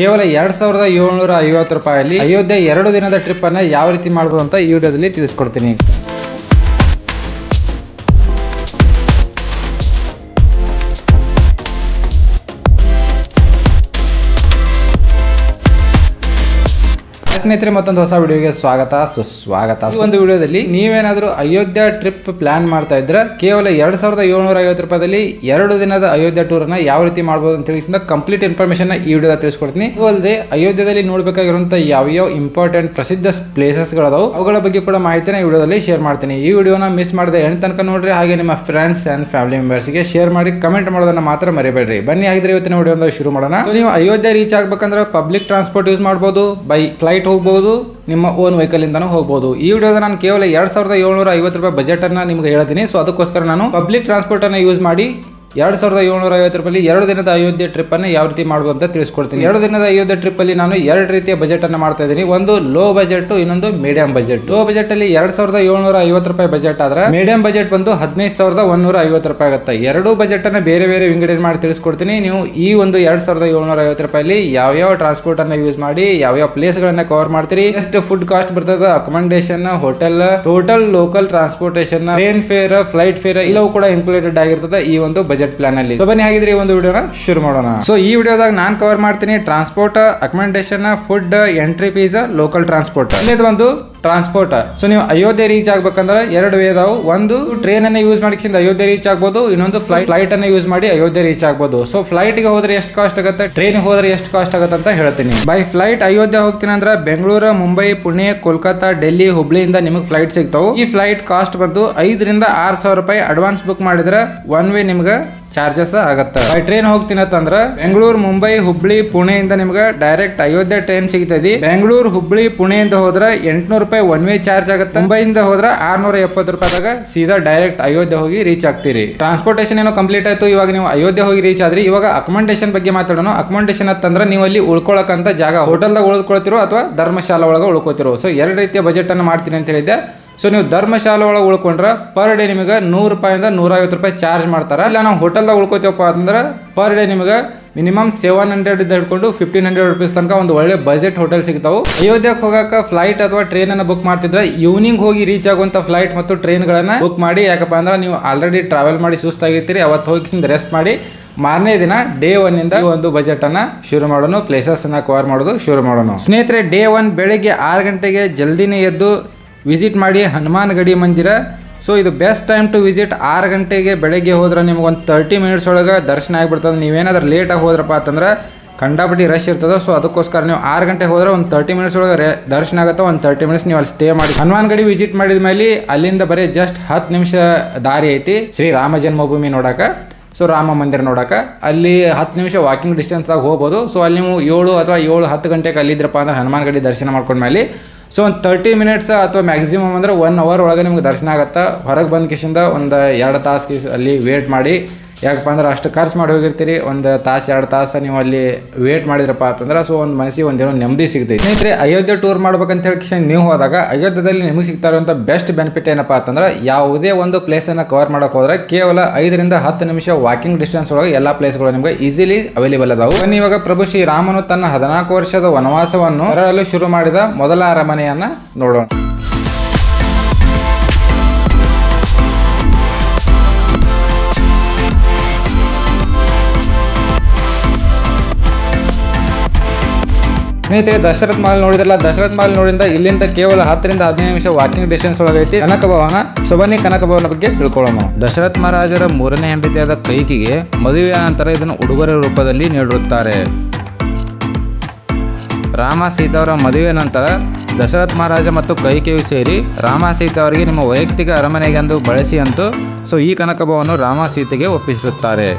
ಕೇವಲ ಎರಡ್ ಸಾವಿರದ ಏಳ್ನೂರ ಐವತ್ತು ರೂಪಾಯಲ್ಲಿ ಅಯೋಧ್ಯೆ ಎರಡು ದಿನದ ಟ್ರಿಪ್ ಅನ್ನ ಯಾವ ರೀತಿ ಮಾಡಬಹುದು ಅಂತ ಈ ವಿಡಿಯೋದಲ್ಲಿ ತಿಳಿಸ್ಕೊಡ್ತೀನಿ. ಸ್ನೇಹಿತರೆ ಮತ್ತೊಂದು ಹೊಸ ವಿಡಿಯೋಗೆ ಸ್ವಾಗತ. ಸುಸ್ವಾಗತ. ಈ ಒಂದು ವಿಡಿಯೋದಲ್ಲಿ ನೀವೇನಾದರೂ ಅಯೋಧ್ಯೆ ಟ್ರಿಪ್ ಪ್ಲಾನ್ ಮಾಡ್ತಾ ಇದ್ರೆ ಕೇವಲ ಎರಡು ಸಾವಿರದ ಏಳ್ನೂರ ಐವತ್ತು ರೂಪಾಯಿದಲ್ಲಿ ಎರಡು ದಿನದ ಅಯೋಧ್ಯೆ ಟೂರ್ ಅನ್ನ ಯಾವ ರೀತಿ ಮಾಡಬಹುದು ಅಂತ ತಿಳಿಸಿದ ಕಂಪ್ಲೀಟ್ ಇನ್ಫಾರ್ಮೇಶನ್ ಈ ವಿಡಿಯೋದ ತಿಳಿಸ್ಕೊಡ್ತೀನಿ. ಅಲ್ಲದೆ ಅಯೋಧ್ಯದಲ್ಲಿ ನೋಡಬೇಕಾಗಿರುವಂತಹ ಯಾವ್ಯಾವ ಇಂಪಾರ್ಟೆಂಟ್ ಪ್ರಸಿದ್ಧ ಪ್ಲೇಸಸ್ ಗಳದಾವು ಅವುಗಳ ಬಗ್ಗೆ ಕೂಡ ಮಾಹಿತಿನ ಈ ವಿಡಿಯೋದಲ್ಲಿ ಶೇರ್ ಮಾಡ್ತೀನಿ. ಈ ವಿಡಿಯೋನ ಮಿಸ್ ಮಾಡದೆ ಎಂಡ್ ತನಕ ನೋಡ್ರಿ ಹಾಗೆ ನಿಮ್ಮ ಫ್ರೆಂಡ್ಸ್ ಅಂಡ್ ಫ್ಯಾಮಿಲಿ ಮೆಂಬರ್ಸ್ಗೆ ಶೇರ್ ಮಾಡಿ ಕಮೆಂಟ್ ಮಾಡೋದನ್ನ ಮಾತ್ರ ಮರಿಬೇಡ್ರಿ. ಬನ್ನಿ ಆಗಿದ್ರೆ ಇವತ್ತಿನ ವಿಡಿಯೋ ಶುರು ಮಾಡೋಣ. ನೀವು ಅಯೋಧ್ಯೆ ರೀಚ್ ಆಗ್ಬೇಕಂದ್ರೆ ಪಬ್ಲಿಕ್ ಟ್ರಾನ್ಸ್ಪೋರ್ಟ್ ಯೂಸ್ ಮಾಡ್ಬೋದು ಬೈ ಫ್ಲೈಟ್ ಹೋಗ್ಬೋದು, ನಿಮ್ಮ ಓನ್ ವೆಹಿಕಲ್ ಇಂದಾನು ಹೋಗ್ಬೋದು. ಈ ವಿಡಿಯೋದ ನಾನು ಕೇವಲ ಎರಡ್ ಸಾವಿರದ ಏಳ್ನೂರ ಐವತ್ತು ರೂಪಾಯಿ ಬಜೆಟ್ ಅನ್ನ ನಿಮ್ಗೆ ಹೇಳ್ತೀನಿ ಸೊ ಅದಕ್ಕೋಸ್ಕರ ನಾನು ಪಬ್ಲಿಕ್ ಟ್ರಾನ್ಸ್ಪೋರ್ಟ್ ಅನ್ನ ಯೂಸ್ ಮಾಡಿ ಎರಡ್ ಸಾವಿರದ ಏಳ್ನೂರ ಐವತ್ತು ರೂಪಾಯಿ ಎರಡು ದಿನದ ಅಯೋಧ್ಯೆ ಟ್ರಿಪ್ ಅನ್ನು ಯಾವ ರೀತಿ ಮಾಡುವ ಅಂತ ತಿಳಿಸ್ಕೊಡ್ತೀನಿ. ಎರಡು ದಿನದ ಅಯೋಧ್ಯೆ ಟ್ರಿಪ್ ಅಲ್ಲಿ ನಾನು ಎರಡು ರೀತಿಯ ಬಜೆಟ್ ಅನ್ನು ಮಾಡ್ತಾ ಇದ್ದೀನಿ. ಒಂದು ಲೋ ಬಜೆಟ್ ಇನ್ನೊಂದು ಮೀಡಿಯಂ ಬಜೆಟ್ ಲೋ ಬಜೆಟ್ ಅಲ್ಲಿ ಎರಡ್ ಸಾವಿರದ ಏಳ್ನೂರ ಐವತ್ತು ರೂಪಾಯಿ ಬಜೆಟ್ ಆದ್ರೆ ಮೀಡಿಯಂ ಬಜೆಟ್ ಬಂದು ಹದಿನೈದು ಸಾವಿರದ ಒಂದೂರ ಐವತ್ತು ರೂಪಾಯಿ ಆಗುತ್ತೆ. ಎರಡು ಬಜೆಟ್ ಅನ್ನು ಬೇರೆ ಬೇರೆ ವಿಂಗಡಣೆ ಮಾಡಿ ತಿಳಿಸ್ಕೊಡ್ತೀನಿ. ನೀವು ಈ ಒಂದು ಎರಡು ಸಾವಿರದ ಏಳ್ನೂರ ಐವತ್ತು ರೂಪಾಯಲ್ಲಿ ಯಾವ್ಯಾವ ಟ್ರಾನ್ಸ್ಪೋರ್ಟ್ ಅನ್ನು ಯೂಸ್ ಮಾಡಿ, ಯಾವ್ಯಾವ ಪ್ಲೇಸ್ ಗಳನ್ನ ಕವರ್ ಮಾಡ್ತೀರಿ ಎಷ್ಟು ಫುಡ್ ಕಾಸ್ಟ್ ಬರ್ತದೆ accommodation hotel total local transportation train fare flight fare ಇಲ್ಲವೂ ಕೂಡ ಇನ್ಕ್ಲೂಡೆಡ್ ಆಗಿರ್ತದೆ ಈ ಒಂದು ಬಜೆಟ್ ಪ್ಲಾನ್ ಅಲ್ಲಿ. ಸೊ ಬನ್ನಿ ಹಾಗಿದ್ರೆ ಈ ಒಂದು ವಿಡಿಯೋನ ಶುರು ಮಾಡೋಣ. ಸೊ ಈ ವಿಡಿಯೋದಾಗ ನಾನ್ ಕವರ್ ಮಾಡ್ತೀನಿ transport accommodation food entry fees local transport ಒಂದು ಟ್ರಾನ್ಸ್ಪೋರ್ಟ್ ಸೊ ನೀವು ಅಯೋಧ್ಯೆ ರೀಚ್ ಆಗ್ಬೇಕಂದ್ರೆ ಎರಡು ವೇ ಅದಾವು ಒಂದು ಟ್ರೈನ್ ಅನ್ನ ಯೂಸ್ ಮಾಡಿಸಿಂದ ಅಯೋಧ್ಯೆ ರೀಚ್ ಆಗ್ಬೋದು. ಇನ್ನೊಂದು ಫ್ಲೈಟ್ ಫ್ಲೈಟ್ ಅನ್ನ ಯೂಸ್ ಮಾಡಿ ಅಯೋಧ್ಯೆ ರೀಚ್ ಆಗ್ಬೋದು. ಸೊ ಫ್ಲೈಟ್ಗೆ ಹೋದ್ರೆ ಎಷ್ಟು ಕಾಸ್ಟ್ ಆಗುತ್ತೆ? ಟ್ರೈನ್ ಹೋದ್ರೆ ಎಷ್ಟು ಕಾಸ್ಟ್ ಆಗುತ್ತೆ ಅಂತ ಹೇಳ್ತೀನಿ. ಬೈ ಫ್ಲೈಟ್ ಅಯೋಧ್ಯೆ ಹೋಗ್ತೀನಿ ಅಂದ್ರೆ ಬೆಂಗಳೂರು, ಮುಂಬೈ, ಪುಣೆ, ಕೋಲ್ಕತ್ತಾ, ಡೆಲ್ಲಿ, ಹುಬ್ಳಿಯಿಂದ ನಿಮಗೆ ಫ್ಲೈಟ್ ಸಿಗ್ತಾವೆ. ಈ ಫ್ಲೈಟ್ ಕಾಸ್ಟ್ ಬಂದು ಐದರಿಂದ ಆರು ಸಾವಿರ ರೂಪಾಯಿ ಅಡ್ವಾನ್ಸ್ ಬುಕ್ ಮಾಡಿದ್ರೆ ಒನ್ ವೇ ನಿಮ್ಗೆ ಚಾರ್ಜಸ್ ಆಗತ್ತೆ. ಬೈ ಟ್ರೈನ್ ಹೋಗ್ತೀನಿ ಅಂತಂದ್ರ ಬೆಂಗಳೂರು, ಮುಂಬೈ, ಹುಬ್ಳಿ, ಪುಣೆಯಿಂದ ನಿಮ್ಗೆ ಡೈರೆಕ್ಟ್ ಅಯೋಧ್ಯೆ ಟ್ರೈನ್ ಸಿಗ್ತದೆ ಬೆಂಗಳೂರು, ಹುಬ್ಳಿ, ಪುಣೆಯಿಂದ ಹೋದ್ರೆ ಎಂಟ್ನೂರು ರೂಪಾಯಿ ಒನ್ ವೇ ಚಾರ್ಜ್ ಆಗುತ್ತೆ. ಮುಂಬೈಯಿಂದ ಹೋದ್ರೆ ಆರ್ನೂರ ಎಪ್ಪತ್ತು ರೂಪಾಯಿದಾಗ ಸೀದಾ ಡೈರೆಕ್ಟ್ ಅಯೋಧ್ಯೆ ಹೋಗಿ ರೀಚ್ ಆಗ್ತೀರಿ. ಟ್ರಾನ್ಸ್ಪೋರ್ಟೇಷನ್ ಏನೋ ಕಂಪ್ಲೀಟ್ ಆಯ್ತು, ಇವಾಗ ನೀವು ಅಯೋಧ್ಯೆ ಹೋಗಿ ರೀಚ್ ಆದ್ರಿ. ಇವಾಗ ಅಕಮಂಡೇಶನ್ ಬಗ್ಗೆ ಮಾತಾಡೋಣ. ಅಕಮಂಡೇಶನ್ ಅಂತಂದ್ರೆ ನೀವು ಅಲ್ಲಿ ಉಳ್ಕೊಳಕಂತ ಜಾಗ ಹೋಟೆಲ್ದಾಗ ಉಳ್ಕೊಳ್ತಿರೋ ಅಥವಾ ಧರ್ಮಶಾಲಾ ಒಳಗೆ ಉಳ್ಕೊತಿರೋ ಸೊ ಎರಡು ರೀತಿಯ ಬಜೆಟ್ ಅನ್ನು ಮಾಡ್ತೀನಿ ಅಂತ ಹೇಳಿದ್ದೆ. ಸೊ ನೀವು ಧರ್ಮಶಾಲೆ ಒಳಗೆ ಉಳ್ಕೊಂಡ್ರೆ ಪರ್ ಡೇ ನಿಮಗೆ ನೂರು ರೂಪಾಯಿಂದ ನೂರೈವತ್ತು ರೂಪಾಯಿ ಚಾರ್ಜ್ ಮಾಡ್ತಾರೆ. ಇಲ್ಲ, ನಾವು ಹೋಟೆಲ್ದಾಗ ಉಳ್ಕೋತೀವಪ್ಪ ಅಂದ್ರೆ ಪರ್ ಡೇ ನಿಮಗೆ ಮಿನಿಮಮ್ ಸೆವೆನ್ ಹಂಡ್ರೆಡ್ ಇಂದ ಹಿಡ್ಕೊಂಡು ಫಿಫ್ಟೀನ್ ಹಂಡ್ರೆಡ್ ರುಪೀಸ್ ತನಕ ಒಂದು ಒಳ್ಳೆ ಬಜೆಟ್ ಹೋಟೆಲ್ ಸಿಗ್ತಾವೆ. ಅಯೋಧ್ಯಕ್ಕೆ ಹೋಗಕ್ಕೆ ಫ್ಲೈಟ್ ಅಥವಾ ಟ್ರೈನ್ ಅನ್ನ ಬುಕ್ ಮಾಡ್ತಿದ್ರೆ ಈವ್ನಿಂಗ್ ಹೋಗಿ ರೀಚ್ ಆಗುವಂತ ಫ್ಲೈಟ್ ಮತ್ತು ಟ್ರೈನ್ಗಳನ್ನ ಬುಕ್ ಮಾಡಿ. ಯಾಕಪ್ಪ ಅಂದ್ರೆ ನೀವು ಆಲ್ರೆಡಿ ಟ್ರಾವೆಲ್ ಮಾಡಿ ಸುಸ್ತಾಗಿರ್ತೀರಿ ಅವತ್ತು ಹೋಗಿ ರೆಸ್ಟ್ ಮಾಡಿ. ಮಾರನೇ ದಿನ ಡೇ ಒನ್ ಇಂದ ಒಂದು ಬಜೆಟ್ ಅನ್ನ ಶುರು ಮಾಡೋಣ ಪ್ಲೇಸಸ್ ಅನ್ನ ಕವರ್ ಮಾಡೋದು ಶುರು ಮಾಡೋಣ ಸ್ನೇಹಿತರೆ ಡೇ ಒನ್ ಬೆಳಿಗ್ಗೆ ಆರು ಗಂಟೆಗೆ ಜಲ್ದಿನೇ ಎದ್ದು ವಿಸಿಟ್ ಮಾಡಿ ಹನುಮಾನ್ ಗಡಿ ಮಂದಿರ. ಸೊ ಇದು ಬೆಸ್ಟ್ ಟೈಮ್ ಟು ವಿಸಿಟ್ ಆರು ಗಂಟೆಗೆ ಬೆಳಗ್ಗೆ ಹೋದ್ರೆ ನಿಮ್ಗೆ ಒಂದು ತರ್ಟಿ ಮಿನಿಟ್ಸ್ ಒಳಗೆ ದರ್ಶನ ಆಗಿಬಿಡ್ತದೆ. ನೀವೇನಾದ್ರೂ ಲೇಟಾಗಿ ಹೋದ್ರಪ್ಪ ಅಂತಂದ್ರೆ ಕಂಡಾಪಟ್ಟಿ ರಶ್ ಇರ್ತದೆ. ಸೊ ಅದಕ್ಕೋಸ್ಕರ ನೀವು ಆರು ಗಂಟೆ ಹೋದ್ರೆ ಒಂದು ತರ್ಟಿ ಮಿನಿಟ್ಸ್ ಒಳಗೆ ದರ್ಶನ ಆಗುತ್ತೆ. ಒಂದು ತರ್ಟಿ ಮಿನಿಟ್ಸ್ ನೀವು ಅಲ್ಲಿ ಸ್ಟೇ ಮಾಡಿ. ಹನುಮಾನ್ ಗಡಿ ವಿಸಿಟ್ ಮಾಡಿದ ಮೇಲೆ ಅಲ್ಲಿಂದ ಬರೀ ಜಸ್ಟ್ ಹತ್ತು ನಿಮಿಷ ದಾರಿ ಐತಿ. ಶ್ರೀ ರಾಮ ಜನ್ಮಭೂಮಿ ನೋಡಕ್ಕೆ ಸೊ ರಾಮ ಮಂದಿರ ನೋಡಕ್ಕೆ ಅಲ್ಲಿ ಹತ್ತು ನಿಮಿಷ ವಾಕಿಂಗ್ ಡಿಸ್ಟೆನ್ಸ್ದಾಗ ಹೋಗ್ಬೋದು. ಸೊ ಅಲ್ಲಿ ನೀವು ಏಳು ಅಥವಾ ಏಳು ಹತ್ತು ಗಂಟೆಗೆ ಅಲ್ಲಿದ್ರಪ್ಪ ಅಂದ್ರೆ ಹನುಮಾನ್ ಗಡಿ ದರ್ಶನ ಮಾಡ್ಕೊಂಡ್ಮೇಲೆ ಸೊ ಒಂದು ತರ್ಟಿ ಮಿನಿಟ್ಸ್ ಅಥವಾ ಮ್ಯಾಕ್ಸಿಮಮ್ ಅಂದ್ರೆ ಒನ್ ಅವರ್ ಒಳಗೆ ನಿಮ್ಗೆ ದರ್ಶನ ಆಗುತ್ತೆ? ಹೊರಗೆ ಬಂದ ಕಿಶಿಂದ ಒಂದು ಎರಡು ತಾಸು ಕಿಶ್ ಅಲ್ಲಿ ವೇಟ್ ಮಾಡಿ. ಯಾಕಪ್ಪ ಅಂದ್ರೆ ಅಷ್ಟು ಖರ್ಚು ಮಾಡಿ ಹೋಗಿರ್ತೀರಿ, ಒಂದು ತಾಸು, ಎರಡು ತಾಸು ನೀವು ಅಲ್ಲಿ ವೇಟ್ ಮಾಡಿದ್ರಪ್ಪ ಅಂತಂದ್ರೆ ಸೊ ಒಂದು ಮನಸ್ಸಿಗೆ ಒಂದೇನೋ ನೆಮ್ಮದಿ ಸಿಗ್ತೈತೆ. ಸ್ನೇಹಿತರೆ, ಅಯೋಧ್ಯೆ ಟೂರ್ ಮಾಡ್ಬೇಕಂತ ಹೇಳಿ ನೀವು ಹೋದಾಗ ಅಯೋಧ್ಯದಲ್ಲಿ ನಿಮಗೆ ಸಿಗ್ತಾ ಇರುವಂಥ ಬೆಸ್ಟ್ ಬೆನಿಫಿಟ್ ಏನಪ್ಪ ಅಂತಂದ್ರೆ ಯಾವುದೇ ಒಂದು ಪ್ಲೇಸನ್ನು ಕವರ್ ಮಾಡೋಕೆ ಹೋದ್ರೆ ಕೇವಲ ಐದರಿಂದ ಹತ್ತು ನಿಮಿಷ ವಾಕಿಂಗ್ ಡಿಸ್ಟೆನ್ಸ್ ಒಳಗೆ ಎಲ್ಲ ಪ್ಲೇಸ್ಗಳು ನಿಮಗೆ ಈಸಿಲಿ ಅವೈಲೇಬಲ್ ಅದಾವೆ. ಬನ್ನಿ ಇವಾಗ ಪ್ರಭು ಶ್ರೀ ರಾಮನು ತನ್ನ ಹದಿನಾಲ್ಕು ವರ್ಷದ ವನವಾಸವನ್ನು ಶುರು ಮಾಡಿದ ಮೊದಲ ಅರಮನೆಯನ್ನ ನೋಡೋಣ. ಸ್ನೇಹಿತರೆ, ದಶರಥ್ ಮಾಲ್ ನೋಡಿದ್ರಲ್ಲ? ದಶರಥ್ ಮಾಲ್ ನೋಡಿದ ಇಲ್ಲಿಂದ ಕೇವಲ ಹತ್ತರಿಂದ ಹದಿನೈದು ನಿಮಿಷ ವಾಕಿಂಗ್ ಡಿಸ್ಟೆನ್ಸ್ ಒಳಗೈತಿ ಕನಕ ಭವನ ಸೊ ಕನಕ ಭವನ ಬಗ್ಗೆ ತಿಳ್ಕೊಳ್ಳೋಣ. ದಶರಥ್ ಮಹಾರಾಜರ ಮೂರನೇ ಹೆಂಡತಿಯಾದ ಕೈಕಿಗೆ ಮದುವೆಯ ನಂತರ ಇದನ್ನು ಉಡುಗೊರೆ ರೂಪದಲ್ಲಿ ನೀಡಿರುತ್ತಾರೆ. ರಾಮ ಸೀತಾವರ ಮದುವೆ ನಂತರ ದಶರಥ್ ಮಹಾರಾಜ ಮತ್ತು ಕೈಕೆಯು ಸೇರಿ ರಾಮ ಸೀತಾ ಅವರಿಗೆ ನಿಮ್ಮ ವೈಯಕ್ತಿಕ ಅರಮನೆಗೆಂದು ಬಳಸಿ ಅಂತೂ, ಸೊ ಈ ಕನಕಭವನ್ನು ಭವನ ರಾಮ ಸೀತೆಗೆ ಒಪ್ಪಿಸುತ್ತಾರೆ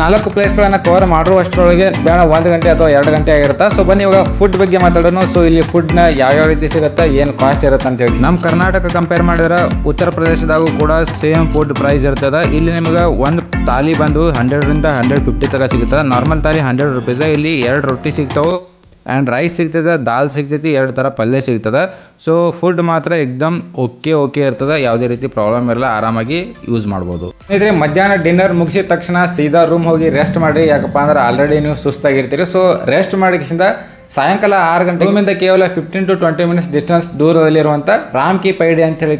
ನಾಲ್ಕು ಪ್ಲೇಸ್ಗಳನ್ನು ಕವರ್ ಮಾಡುವಷ್ಟರೊಳಗೆ ಬೇಡ, ಒಂದು ಗಂಟೆ ಅಥವಾ ಎರಡು ಗಂಟೆ ಆಗಿರುತ್ತೆ? ಸೊ ಬನ್ನಿ, ಇವಾಗ ಫುಡ್ ಬಗ್ಗೆ ಮಾತಾಡೋಣ. ಸೊ ಇಲ್ಲಿ ಫುಡ್ನ ಯಾವ್ಯಾವ ರೀತಿ ಸಿಗುತ್ತೆ, ಏನು ಕಾಸ್ಟ್ ಇರುತ್ತೆ ಅಂತ ಹೇಳಿ. ನಮ್ಮ ಕರ್ನಾಟಕ ಕಂಪೇರ್ ಮಾಡಿದ್ರೆ ಉತ್ತರ ಪ್ರದೇಶದಾಗೂ ಕೂಡ ಸೇಮ್ ಫುಡ್ ಪ್ರೈಸ್ ಇರ್ತದೆ. ಇಲ್ಲಿ ನಿಮಗೆ ಒಂದು ತಾಲಿ ಬಂದು ಹಂಡ್ರೆಡ್ರಿಂದ ಹಂಡ್ರೆಡ್ ಫಿಫ್ಟಿ ತನಕ ಸಿಗುತ್ತೆ. ನಾರ್ಮಲ್ ತಾಲಿ ಹಂಡ್ರೆಡ್ ರುಪೀಸ್ ಇಲ್ಲಿ ಎರಡು ರೊಟ್ಟಿ ಸಿಗ್ತಾವೆ. ಆ್ಯಂಡ್ ರೈಸ್ ಸಿಗ್ತದೆ, ದಾಲ್ ಸಿಗ್ತೈತಿ, ಎರಡು ಥರ ಪಲ್ಯ ಸಿಗ್ತದೆ. ಸೊ ಫುಡ್ ಮಾತ್ರ ಎಕ್ದಮ್ ಓಕೆ ಓಕೆ ಇರ್ತದೆ. ಯಾವುದೇ ರೀತಿ ಪ್ರಾಬ್ಲಮ್ ಇರಲ್ಲ, ಆರಾಮಾಗಿ ಯೂಸ್ ಮಾಡ್ಬೋದು. ಸ್ನೇಹಿತರೆ, ಮಧ್ಯಾಹ್ನ ಡಿನ್ನರ್ ಮುಗಿಸಿದ ತಕ್ಷಣ ಸೀದಾ ರೂಮ್ ಹೋಗಿ ರೆಸ್ಟ್ ಮಾಡಿರಿ. ಯಾಕಪ್ಪ ಅಂದ್ರೆ ಆಲ್ರೆಡಿ ನೀವು ಸುಸ್ತಾಗಿರ್ತೀರಿ. ಸೊ ರೆಸ್ಟ್ ಮಾಡಿಕಿಂದ ಸಾಯಂಕಾಲ ಆರು ಗಂಟೆ ರೂಮಿಂದ ಕೇವಲ fifteen to twenty minutes distance ದೂರದಲ್ಲಿರುವಂಥ Ram Ki ಪೈಡಿ ಅಂತ ಹೇಳಿ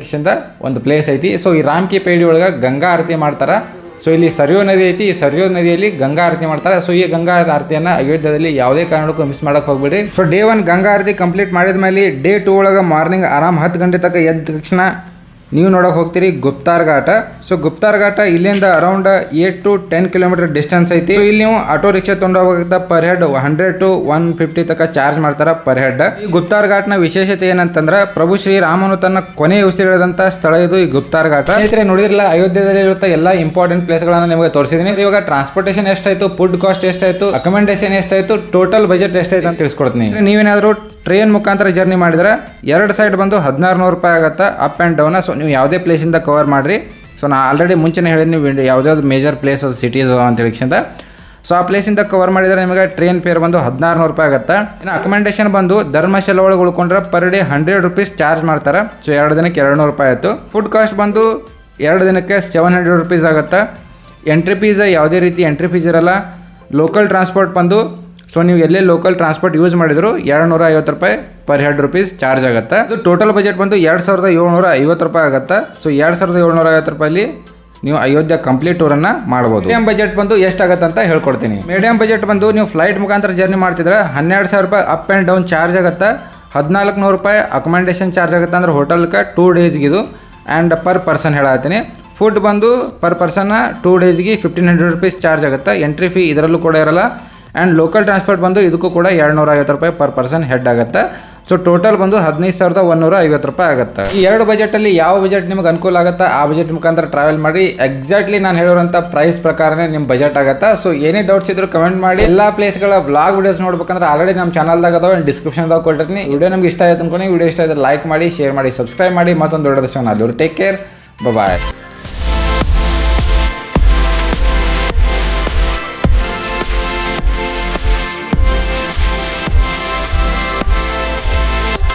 ಒಂದು ಪ್ಲೇಸ್ ಐತಿ. ಸೊ ಈ ರಾಮ್ ಕಿ ಪೈಡಿ ಒಳಗೆ ಗಂಗಾ ಆರತಿ ಮಾಡ್ತಾರೆ. ಸೊ ಇಲ್ಲಿ ಸರಿಯೋ ನದಿ ಐತಿ, ಈ ಸರಿಯೋ ನದಿಯಲ್ಲಿ ಗಂಗಾ ಆರತಿ ಮಾಡ್ತಾರೆ. ಸೊ ಈ ಗಂಗಾ ಆರತಿಯನ್ನ ಅಯೋಧ್ಯದಲ್ಲಿ ಯಾವುದೇ ಕಾರಣಕ್ಕೂ ಮಿಸ್ ಮಾಡಕ್ ಹೋಗ್ಬೇಡಿ so day one Ganga aarti complete ಮಾಡಿದ ಮೇಲೆ ಡೇ ಟೂ ಒಳಗೆ ಮಾರ್ನಿಂಗ್ ಆರಾಮ್ ಹತ್ತು ಗಂಟೆ ತನಕ ಎದ್ದ ತಕ್ಷಣ ನೀವು ನೋಡೋಕೆ ಹೋಗ್ತೀರಿ ಗುಪ್ತಾರ್ ಘಾಟ ಸೊ ಗುಪ್ತಾರ್ ಘಾಟ ಇಲ್ಲಿಂದ around eight to ten kilometre distance ಐತಿ. ಸೊ ಇಲ್ಲಿ ನೀವು auto rickshaw ತೊಗೊಂಡೋಗ per head hundred to one fifty ತನಕ ಚಾರ್ಜ್ ಮಾಡ್ತಾರ ಪರ್ ಹೆಡ್ ಈ ಗುಪ್ತಾರ್ ಘಾಟ್ನ ವಿಶೇಷತೆ ಏನಂತಂದ್ರೆ ಪ್ರಭು ಶ್ರೀರಾಮನು ತನ್ನ ಕೊನೆ ಉಸಿರಿಡದಂತ ಸ್ಥಳ ಇದು ಈ ಗುಪ್ತಾರ್ ಘಾಟ ಸ್ನೇಹಿತರೆ ನೋಡಿರಲ್ಲ ಅಯೋಧ್ಯದಲ್ಲಿ ಇರುತ್ತೆ ಎಲ್ಲ ಇಂಪಾರ್ಟೆಂಟ್ ಪ್ಲೇಸ್ಗಳನ್ನ ನಿಮಗೆ ತೋರಿಸಿದೀನಿ. ಇವಾಗ ಟ್ರಾನ್ಸ್ಪೋರ್ಟೇಷನ್ ಎಷ್ಟಾಯ್ತು ಫುಡ್ ಕಾಸ್ಟ್ ಎಷ್ಟಾಯ್ತು ಅಕಮೆಂಡೇಶನ್ ಎಷ್ಟಾಯ್ತು ಟೋಟಲ್ ಬಜೆಟ್ ಎಷ್ಟಾಯ್ತು ಅಂತ ತಿಳಿಸ್ಕೊಡ್ತೀನಿ. ನೀವೇನಾದ್ರು ಟ್ರೈನ್ ಮುಖಾಂತರ ಜರ್ನಿ ಮಾಡಿದ್ರೆ ಎರಡು ಸೈಡ್ ಬಂದು ಹದಿನಾರು ನೂರು ರೂಪಾಯಿ ಆಗುತ್ತೆ ಅಪ್ ಆ್ಯಂಡ್ ಡೌನ್ ಸೊ ನೀವು ಯಾವುದೇ ಪ್ಲೇಸಿಂದ ಕವರ್ ಮಾಡಿರಿ. ಸೊ ನಾನು ಆಲ್ರೆಡಿ ಮುಂಚೆನೇ ಹೇಳಿದ ನೀವು ಯಾವುದ್ಯಾವ್ದು ಮೇಜರ್ ಪ್ಲೇಸ್ ಅದು ಸಿಟೀಸ್ ಅದಾವ ಅಂತ ಹೇಳಿಕ್ಷಿಂದ ಸೊ ಆ ಪ್ಲೇಸಿಂದ ಕವರ್ ಮಾಡಿದರೆ ನಿಮಗೆ ಟ್ರೈನ್ ಫೇರ್ ಬಂದು ಹದಿನಾರು ನೂರು ರೂಪಾಯಿ ಆಗುತ್ತೆ. ಇನ್ನು ಅಕಮೆಂಡೇಷನ್ ಬಂದು ಧರ್ಮಶಾಲ ಒಳಗೆ ಉಳ್ಕೊಂಡ್ರೆ per day hundred rupees charge ಮಾಡ್ತಾರೆ. ಸೊ ಎರಡು ದಿನಕ್ಕೆ ಎರಡು ನೂರು ರೂಪಾಯಿ ಆಯಿತು. ಫುಡ್ ಕಾಸ್ಟ್ ಬಂದು ಎರಡು ದಿನಕ್ಕೆ ಸೆವೆನ್ ಹಂಡ್ರೆಡ್ ರುಪೀಸ್ ಆಗುತ್ತೆ. ಎಂಟ್ರಿ ಫೀಸ್ ಯಾವುದೇ ರೀತಿ ಎಂಟ್ರಿ ಫೀಸ್ ಇರಲ್ಲ. ಲೋಕಲ್ ಟ್ರಾನ್ಸ್ಪೋರ್ಟ್ ಬಂದು ಸೊ ನೀವು ಎಲ್ಲೇ ಲೋಕಲ್ ಟ್ರಾನ್ಸ್ಪೋರ್ಟ್ ಯೂಸ್ ಮಾಡಿದ್ರು ಎರಡು ನೂರ ಐವತ್ತು ರೂಪಾಯಿ. ಪರ್ ಹೆಡ್ ರುಪೀಸ್ ಚಾರ್ಜ್ ಆಗುತ್ತೆ. ಇದು ಟೋಟಲ್ ಬಜೆಟ್ ಬಂದು ಎರಡು ಸಾವಿರದ ಏಳ್ನೂರ ಐವತ್ತು ರೂಪಾಯಿ ಆಗುತ್ತೆ. ಸೊ ಎರಡು ಸಾವಿರದ ಏಳ್ನೂರ ಐವತ್ತು ರೂಪಾಯಲ್ಲಿ ನೀವು ಅಯೋಧ್ಯೆ ಕಂಪ್ಲೀಟ್ ಟೂರನ್ನು ಮಾಡ್ಬೋದು. ಮೀಡಿಯಂ ಬಜೆಟ್ ಬಂದು ಎಷ್ಟಾಗತ್ತೆ ಅಂತ ಹೇಳ್ಕೊಡ್ತೀನಿ. ಮೀಡಿಯಂ ಬಜೆಟ್ ಬಂದು ನೀವು ಫ್ಲೈಟ್ ಮುಖಾಂತರ ಜರ್ನಿ ಮಾಡ್ತಿದ್ರೆ ಹನ್ನೆರಡು ಸಾವಿರ ರೂಪಾಯಿ ಅಪ್ ಆ್ಯಂಡ್ ಡೌನ್ ಚಾರ್ಜ್ ಆಗುತ್ತೆ. ಹದಿನಾಲ್ಕು ನೂರು ರೂಪಾಯಿ ಅಕಮಂಡೇಷನ್ ಚಾರ್ಜ್ ಆಗುತ್ತೆ ಅಂದ್ರೆ ಹೋಟೆಲ್ಗೆ ಟೂ ಡೇಸ್ಗಿದು ಆ್ಯಂಡ್ ಪರ್ ಪರ್ಸನ್ ಹೇಳತ್ತೀನಿ ಫುಡ್ ಬಂದು ಪರ್ ಪರ್ಸನ್ನ ಟೂ ಡೇಸ್ಗೆ ಫಿಫ್ಟೀನ್ ಹಂಡ್ರೆಡ್ ರುಪೀಸ್ ಚಾರ್ಜ್ ಆಗುತ್ತೆ. ಎಂಟ್ರಿ ಫೀ ಇದರಲ್ಲೂ ಕೂಡ ಇರಲ್ಲ. ಆ್ಯಂಡ್ ಲೋಕಲ್ ಟ್ರಾನ್ಸ್ಪೋರ್ಟ್ ಬಂದು ಇದಕ್ಕೂ ಕೂಡ ಎರಡು ನೂರ ಐವತ್ತು ರೂಪಾಯಿ ಪರ್ ಪರ್ಸನ್ ಹೆಡ್ ಆಗುತ್ತೆ. ಸೊ ಟೋಟಲ್ ಬಂದು ಹದಿನೈದು ಸಾವಿರದ ಒಂದೂರ ಐವತ್ತು ರೂಪಾಯಿ ಆಗುತ್ತೆ. ಈ ಎರಡು ಬಜೆಟಲ್ಲಿ ಯಾವ ಬಜೆಟ್ ನಿಮಗೆ ಅನುಕೂಲ ಆಗುತ್ತಾ, ಆ ಬಜೆಟ್ ಮುಖಾಂತರ ಟ್ರಾವೆಲ್ ಮಾಡಿ ಎಕ್ಸಾಕ್ಟ್ಲಿ ನಾನು ಹೇಳೋರಂಥ ಪ್ರೈಸ್ ಪ್ರಕಾರನೇ ನಿಮ್ಮ ಬಜೆಟ್ ಆಗುತ್ತೆ. ಸೊ ಏನೇ ಡೌಟ್ಸ್ ಇದ್ರು ಕಮೆಂಟ್ ಮಾಡಿ, ಎಲ್ಲ ಪ್ಲೇಸ್ಗಳ ಬ್ಲಾಗ್ ವಿಡಿಯೋಸ್ ನೋಡ್ಬೇಕಂದ್ರೆ ಆಲ್ರೆಡಿ ನಮ್ಮ ಚಾನಲ್ದಾಗ ಅದಾವ ಡಿಸ್ಕ್ರಿಪ್ಷನ್ದಾಗ ಕೊಟ್ಟಿರ್ತೀನಿ. ವಿಡಿಯೋ ನಮ್ಗೆ ಇಷ್ಟ ಆಯ್ತು ಅನ್ಕೊಂಡು ವಿಡಿಯೋ ಇಷ್ಟ ಆಯ್ತು ಲೈಕ್ ಮಾಡಿ ಶೇರ್ ಮಾಡಿ ಸಬ್ಸ್ಕ್ರೈಬ್ ಮಾಡಿ, ಮತ್ತೊಂದು ದೊಡ್ಡ ಅಲ್ಲಿ ಟೇಕ್ ಕೇರ್ ಬಾಯ್